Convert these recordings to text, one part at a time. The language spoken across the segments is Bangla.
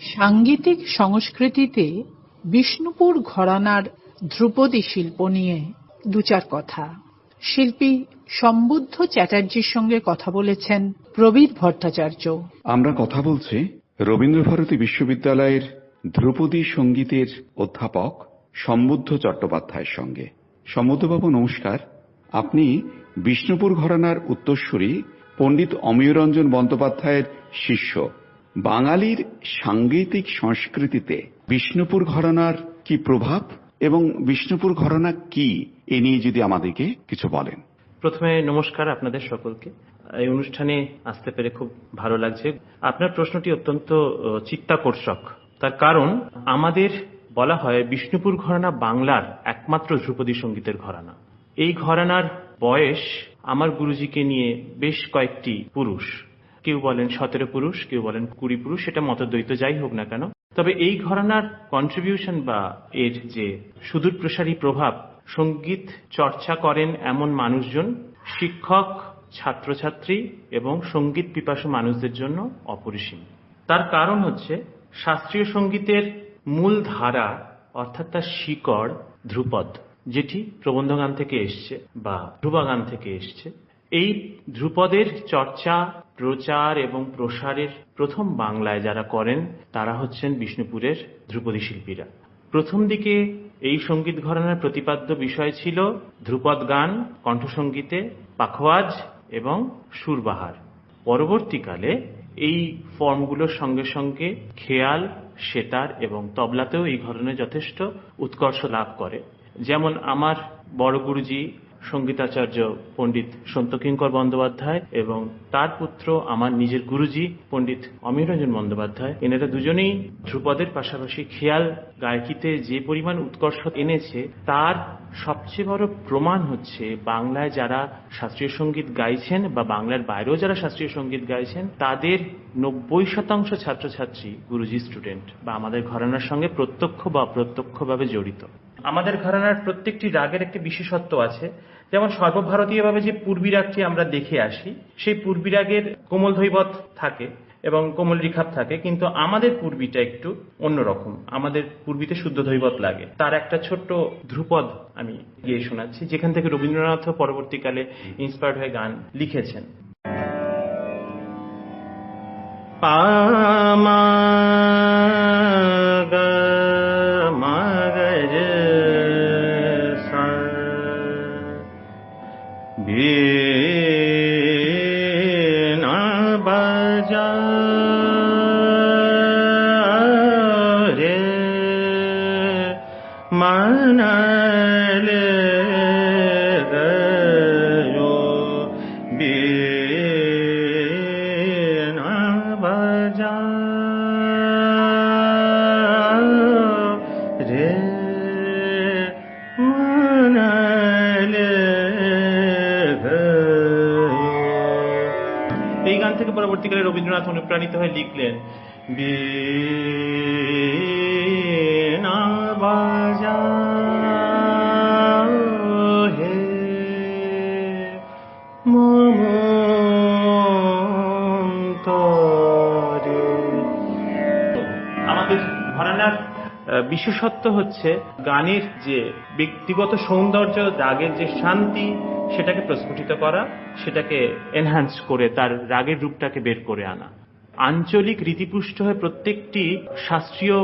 সাঙ্গীতিক সংস্কৃতিতে বিষ্ণুপুর ঘরানার ধ্রুপদী শিল্প নিয়ে দু চার কথা। শিল্পী সম্বুদ্ধ চ্যাটার্জির সঙ্গে কথা বলেছেন প্রবীর ভট্টাচার্য। আমরা কথা বলছি রবীন্দ্রভারতী বিশ্ববিদ্যালয়ের ধ্রুপদী সঙ্গীতের অধ্যাপক সম্বুদ্ধ চট্টোপাধ্যায়ের সঙ্গে। সম্বুদ্ধবাবু, নমস্কার। আপনি বিষ্ণুপুর ঘরানার উত্তরসূরি পণ্ডিত অমিয়রঞ্জন বন্দ্যোপাধ্যায়ের শিষ্য। বাঙালির সাংগীতিক সংস্কৃতিতে বিষ্ণুপুর ঘরানার কি প্রভাব এবং বিষ্ণুপুর ঘরানা কি এ নিয়ে যদি আমাদেরকে কিছু বলেন। প্রথমে নমস্কার আপনাদের সকলকে। এই অনুষ্ঠানে আসতে পেরে খুব ভালো লাগছে। আপনার প্রশ্নটি অত্যন্ত চিত্তাকর্ষক। তার কারণ, আমাদের বলা হয় বিষ্ণুপুর ঘরানা বাংলার একমাত্র ধ্রুপদী সঙ্গীতের ঘরানা। এই ঘরানার বয়স আমার গুরুজিকে নিয়ে বেশ কয়েকটি পুরুষ। কেউ বলেন সতেরো পুরুষ, কেউ বলেন কুড়ি পুরুষ, সেটা মতদ্বৈত যাই হোক না কেন। তবে এই ঘরানার কন্ট্রিবিউশন বা এর যে সুদূর প্রসারী প্রভাব, সংগীত চর্চা করেন এমন মানুষজন, শিক্ষক, ছাত্রছাত্রী এবং সংগীত পিপাসু মানুষদের জন্য অপরিসীম। তার কারণ হচ্ছে শাস্ত্রীয় সঙ্গীতের মূল ধারা, অর্থাৎ তার শিকড়, ধ্রুপদ, যেটি প্রবন্ধগান থেকে এসছে বা ধ্রুবাগান থেকে এসছে। এই ধ্রুপদের চর্চা প্রচার এবং প্রসারের প্রথম বাংলায় যারা করেন, তারা হচ্ছেন বিষ্ণুপুরের ধ্রুপদী শিল্পীরা। প্রথম দিকে এই সংগীত ঘরানার প্রতিপাদ্য বিষয় ছিল ধ্রুপদ গান, কণ্ঠসঙ্গীতে পাখওয়াজ এবং সুরবাহার। পরবর্তীকালে এই ফর্মগুলোর সঙ্গে সঙ্গে খেয়াল, সেতার এবং তবলাতেও এই ঘরনের যথেষ্ট উৎকর্ষ লাভ করে। যেমন আমার বড় গুরুজি সঙ্গীতাচার্য পণ্ডিত সন্তকিঙ্কর বন্দ্যোপাধ্যায় এবং তার পুত্র আমার নিজের গুরুজি পণ্ডিত অমিরঞ্জন বন্দ্যোপাধ্যায়। এনারা দুজনেই ধ্রুপদের পাশাপাশি খেয়াল গায়কিতে যে পরিমাণ উৎকর্ষ এনেছে, তার সবচেয়ে বড় প্রমাণ হচ্ছে বাংলায় যারা শাস্ত্রীয় সংগীত গাইছেন বা বাংলার বাইরেও যারা শাস্ত্রীয় সংগীত গাইছেন, তাদের নব্বই শতাংশ ছাত্রছাত্রী গুরুজি স্টুডেন্ট বা আমাদের ঘরানার সঙ্গে প্রত্যক্ষ বা অপ্রত্যক্ষভাবে জড়িত। আমাদের ঘরানার প্রত্যেকটি রাগের একটি বিশেষত্ব আছে। যেমন সর্বভারতীয়ভাবে যে পূর্বী রাগটি আমরা দেখে আসি, সেই পূর্বী রাগের কোমল ধৈবত থাকে এবং কোমল রিখাপ থাকে, কিন্তু আমাদের পূর্বীটা একটু অন্যরকম। আমাদের পূর্বীতে শুদ্ধ ধৈবত লাগে। তার একটা ছোট্ট ধ্রুপদ আমি গিয়ে শোনাচ্ছি, যেখান থেকে রবীন্দ্রনাথ পরবর্তীকালে ইন্সপায়ার্ড হয়ে গান লিখেছেন। পামা এই গান থেকে পরবর্তীকালে রবীন্দ্রনাথ অনুপ্রাণিত হয়ে লিখলেন বীণা আমাদের ঘরানার বিশেষত্ব হচ্ছে গানের যে ব্যক্তিগত সৌন্দর্য, রাগের যে শান্তি, সেটাকে প্রস্ফুটিত করা, সেটাকে এনহ্যান্স করে তার রাগের রূপটাকে বের করে আনা। আঞ্চলিক রীতিপুষ্ট হয়ে প্রত্যেকটি শাস্ত্রীয়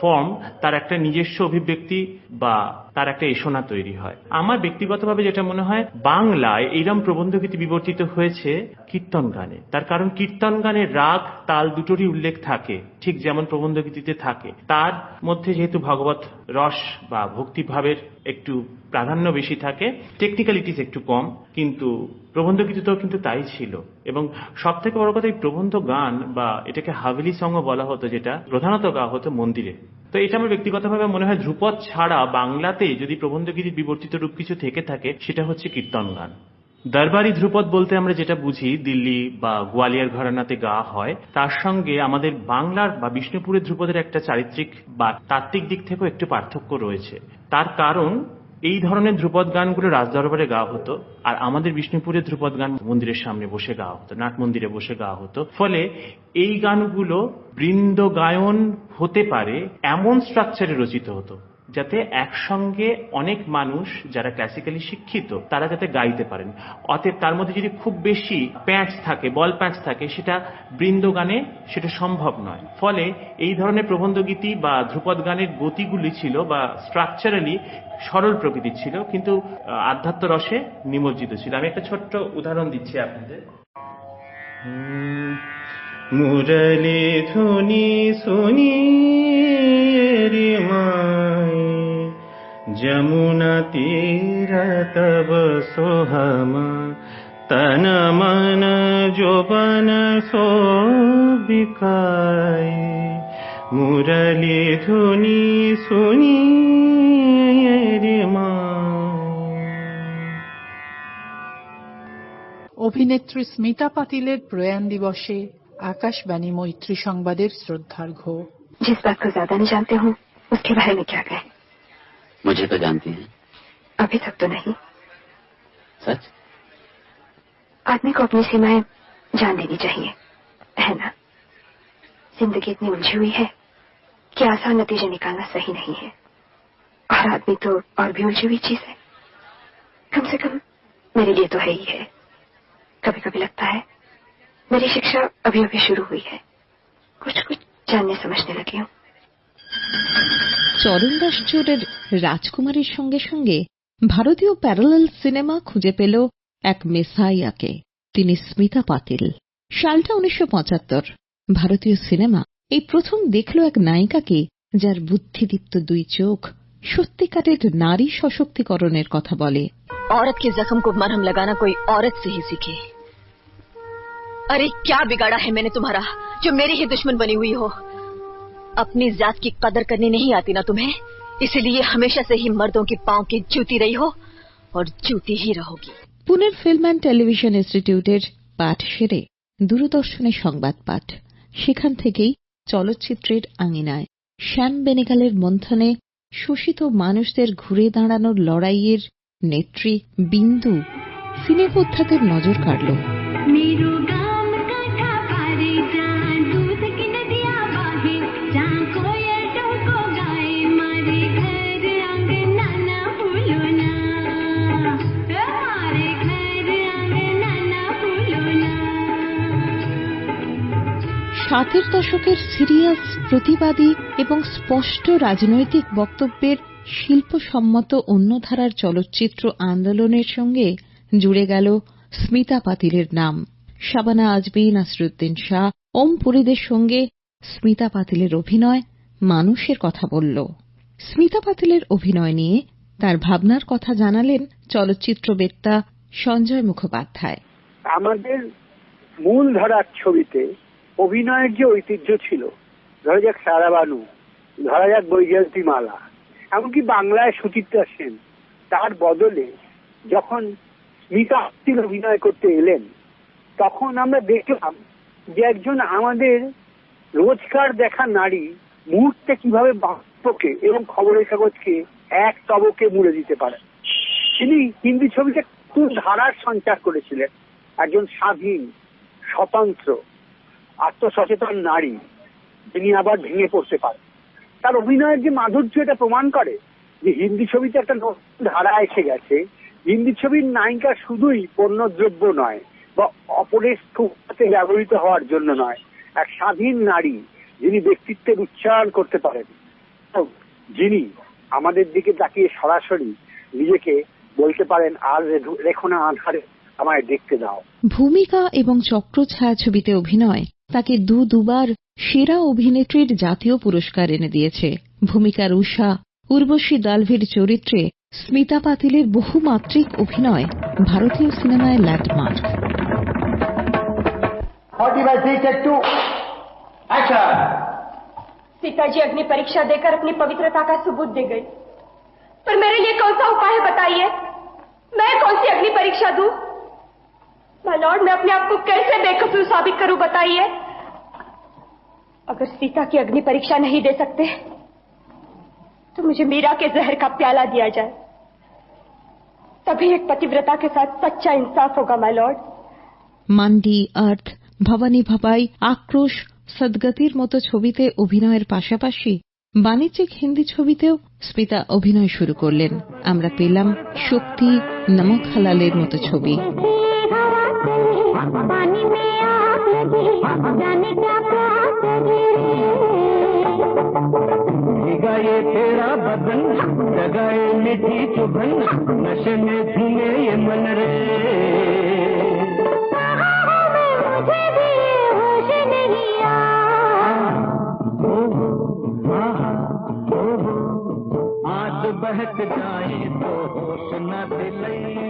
ফর্ম তার একটা নিজস্ব অভিব্যক্তি বা তার একটা এসোনা তৈরি হয়। আমার ব্যক্তিগতভাবে যেটা মনে হয়, বাংলায় এইরম প্রবন্ধগীতি বিবর্তিত হয়েছে কীর্তন গানে। তার কারণ কীর্তন গানে রাগ, তাল দুটোরই উল্লেখ থাকে, ঠিক যেমন প্রবন্ধগীতিতে থাকে। তার মধ্যে যেহেতু ভগবত রস বা ভক্তিভাবের একটু প্রাধান্য বেশি থাকে টেকনিক্যালিটিস একটু কম, কিন্তু প্রবন্ধ গীতিতেও কিন্তু তাই ছিল। এবং সব থেকে বড় কথা, এই প্রবন্ধ গান বা এটাকে হাভেলি সঙ্গ বলা হতো, যেটা প্রধানত গাওয়া হতো মন্দিরে। তো এটা আমার ব্যক্তিগতভাবে মনে হয়, ধ্রুপদ ছাড়া বাংলাতে যদি প্রবন্ধগীতির বিবর্তিত রূপ কিছু থেকে থাকে, সেটা হচ্ছে কীর্তন গান। দরবারি ধ্রুপদ বলতে আমরা যেটা বুঝি, দিল্লি বা গোয়ালিয়র ঘরানাতে গাওয়া হয়, তার সঙ্গে আমাদের বাংলার বা বিষ্ণুপুরের ধ্রুপদের একটা চারিত্রিক বা তাত্ত্বিক দিক থেকেও একটু পার্থক্য রয়েছে। তার কারণ, এই ধরনের ধ্রুপদ গানগুলো রাজদরবারে গাওয়া হতো, আর আমাদের বিষ্ণুপুরের ধ্রুপদ গান মন্দিরের সামনে বসে গাওয়া হতো, নাট মন্দিরে বসে গাওয়া হতো। ফলে এই গানগুলো বৃন্দ গায়ন হতে পারে, এমন স্ট্রাকচারে রচিত হতো। যাতে একসঙ্গে অনেক মানুষ যারা ক্লাসিক্যালি শিক্ষিত, তারা যাতে গাইতে পারেন। অতএব তার মধ্যে যদি খুব বেশি প্যাঁচ থাকে, বল প্যাঁচ থাকে, সেটা বৃন্দ গানে সেটা সম্ভব নয়। ফলে এই ধরনের প্রবন্ধ গীতি বা ধ্রুপদ গানের গতিগুলি ছিল বা স্ট্রাকচারালি সরল প্রকৃতি ছিল, কিন্তু আধ্যাত্ম রসে নিমজ্জিত ছিল। আমি একটা ছোট্ট উদাহরণ দিচ্ছি আপনাদের। মুরলি ধুনি শুনি রে মায় যমুনা তীর তব সোহম তন মন যৌবন সো বিকায় মুরলি ধুনি শুনি রে মায় অভিনেত্রী স্মিতা পাতিলের প্রয়াণ দিবসে আকাশবাণী মৈত্রী সংবাদের শ্রদ্ধার্ঘ্য जिस बात को ज्यादा नहीं जानते हूँ उसके बारे में क्या कहें मुझे तो जानती हैं। अभी तक तो नहीं। सच? आदमी को अपनी सीमाएँ जान देनी चाहिए है ना? ज़िंदगी इतनी उलझी हुई है कि आसान नतीजे निकालना सही नहीं है। और आदमी तो और भी उलझी हुई चीज़ है। कम से कम मेरे लिए तो है ही है। कभी कभी लगता है मेरी शिक्षा अभी अभी शुरू हुई है। कुछ कुछ जानने समझने लगी हूँ। চরণদাস চোরের রাজকুমারীর সঙ্গে সঙ্গে ভারতীয় প্যারালাল সিনেমা খুঁজে পেল এক মেসাইয়াকে তিনি স্মিতা পাতিল সালটা উনিশশো পঁচাত্তর ভারতীয় সিনেমা এই প্রথম দেখল এক নায়িকাকে যার বুদ্ধিদীপ্ত দুই চোখ সত্যিকারের নারী সশক্তিকরণের কথা বলে औरत के जख्म को मरहम लगाना कोई औरत से ही सीखे अरे क्या बिगाड़ा है मैंने तुम्हारा जो मेरी ही दुश्मन बनी हुई हो अपनी जात की कदर करनी नहीं आती ना तुम्हें इसीलिए हमेशा से ही मर्दों की पांव की जूती रही हो और जूती ही रहोगी পুনের ফিল্ম অ্যান্ড টেলিভিশন ইনস্টিটিউটের পাঠ সেরে দূরদর্শনের সংবাদ পাঠ সেখান থেকেই চলচ্চিত্রের আঙিনায় শ্যাম বেনেগালের মন্থনে শোষিত মানুষদের ঘুরে দাঁড়ানোর লড়াইয়ের নেত্রী বিন্দু সিনেপোদ্ধাতের নজর কাড়ল ষাটের দশকের সিরিয়াস, প্রতিবাদী এবং স্পষ্ট রাজনৈতিক বক্তব্যের শিল্পসম্মত অন্য ধারার চলচ্চিত্র আন্দোলনের সঙ্গে জুড়ে গেল স্মিতা পাতিলের নাম। শাবানা আজমি নাসরুদ্দিন শাহ, ওম পুরীদের সঙ্গে স্মিতা পাতিলের অভিনয় মানুষের কথা বলল। স্মিতা পাতিলের অভিনয় নিয়ে তার ভাবনার কথা জানালেন চলচ্চিত্রবেত্তা সঞ্জয় মুখোপাধ্যায়। আমাদের মূল ধারার ছবিতে অভিনয়ের যে ঐতিহ্য ছিল, ধরা যাক সারাবানু, ধরা যাক বৈজয়ন্তী মালা এমনকি বাংলায় সুচিত্রা সেন, তার বদলে যখন স্মিতা পাতিল অভিনয় করতে এলেন, তখন আমরা দেখলাম যে একজন আমাদের রোজকার দেখা নারী মুহূর্তে কীভাবে বাক্যকে এবং খবরের কাগজকে এক তবকে মুড়ে দিতে পারে। তিনি হিন্দি ছবিতে নতুন ধারার সঞ্চার করেছিলেন। একজন স্বাধীন, স্বতন্ত্র আত্মসচেতন নারী যিনি আবার ভেঙে পড়তে পারে তার অভিনয়ের যে মাধুর্য এটা প্রমাণ করে যে হিন্দি ছবিতে একটা নতুন ধারা এসে গেছে। হিন্দি ছবির নায়িকা শুধুই পণ্যদ্রব্য নয়, বা অপরের স্থূপতে ব্যবহৃত হওয়ার জন্য নয়, এক স্বাধীন নারী যিনি ব্যক্তিত্বের উচ্চারণ করতে পারেন। যিনি আমাদের দিকে তাকিয়ে সরাসরি নিজেকে বলতে পারেন, আর রেখো- রেখো না, আধারে আমায় দেখতে দাও। ভূমিকা এবং চক্র ছায়াছবিতে অভিনয় তাকে দু দুবার সেরা অভিনেত্রীর জাতীয় পুরস্কার এনে দিয়েছে ভূমিকার উষা উর্বশী দালভির চরিত্রে স্মিতা পাতিলের বহুমাত্রিক অভিনয় ভারতীয় সিনেমায় ল্যান্ডমার্ক सीता जी अग्नि परीक्षा देकर अपनी पवित्रता का सबूत दे गई पर मेरे लिए कौन सा उपाय है बताइए मैं कौन सी अग्नि परीक्षा दूं माय लॉर्ड मैं अपने आप को कैसे बेकसूर साबित करूं बताइए अगर सीता की अग्नि परीक्षा नहीं दे सकते तो मुझे मीरा के जहर का प्याला दिया जाए तभी एक पतिव्रता के साथ सच्चा इंसाफ होगा माय लॉर्ड মান্ডি আর্থ ভবানী ভাবাই আক্রোশ সদগতির মতো ছবিতে অভিনয়ের পাশাপাশি বাণিজ্যিক হিন্দি ছবিতেও স্মিতা অভিনয় শুরু করলেন আমরা পেলাম শক্তি নমক হালালের মতো ছবি लगी पानी में आग लगी जाने क्या प्यास लगी तेरा बदन जगाए मिठी चुभन नशे में झूमे ये मन रे। बहक जाए तो होश न दिलैया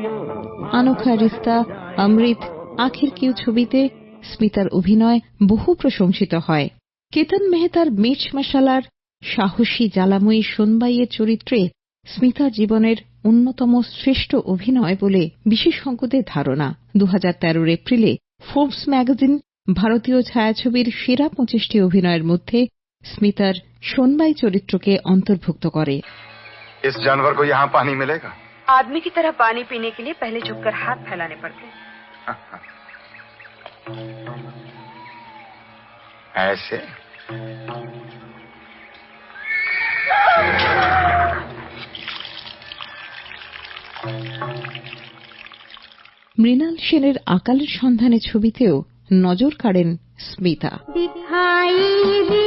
আনোখা রিস্তা অমৃত আখির কিউ ছবিতে স্মিতার অভিনয় বহু প্রশংসিত হয় কেতন মেহতার মির্চ মশালার সাহসী জ্বালাময়ী সোনবাইয়ের চরিত্রে স্মিতা জীবনের অন্যতম শ্রেষ্ঠ অভিনয় বলে বিশেষজ্ঞদের ধারণা দু এপ্রিলে ফোর্বস ম্যাগাজিন ভারতীয় ছায়াছবির সেরা পঁচিশটি অভিনয়ের মধ্যে স্মিতার সোনবাই চরিত্রকে অন্তর্ভুক্ত করে इस जानवर को यहाँ पानी मिलेगा आदमी की तरह पानी पीने के लिए पहले झुककर हाथ फैलाने पड़ते हैं। ऐसे মৃণাল সেনের আকালের সন্ধানে ছবিতেও নজর কাড়েন স্মিতা दिखाई दी